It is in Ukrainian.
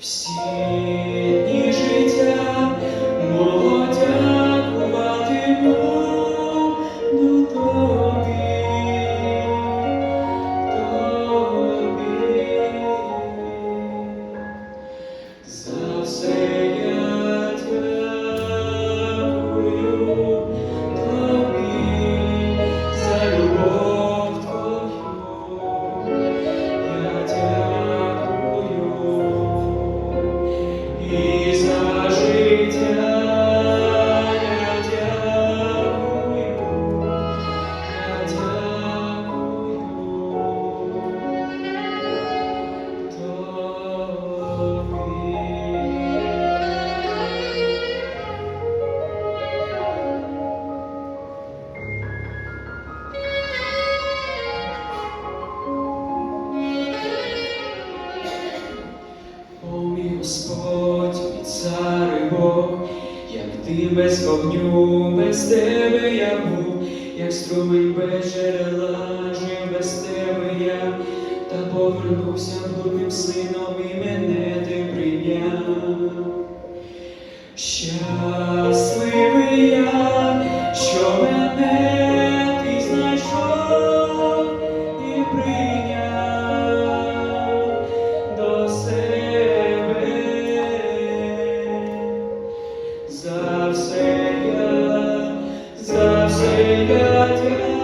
Всі Господь і цар і Бог, як ти без вогню, без тебе я був, як струмень без джерела, жив без тебе я, та повернувся блудним сином і мене ти прийняв. Щасливий Amen.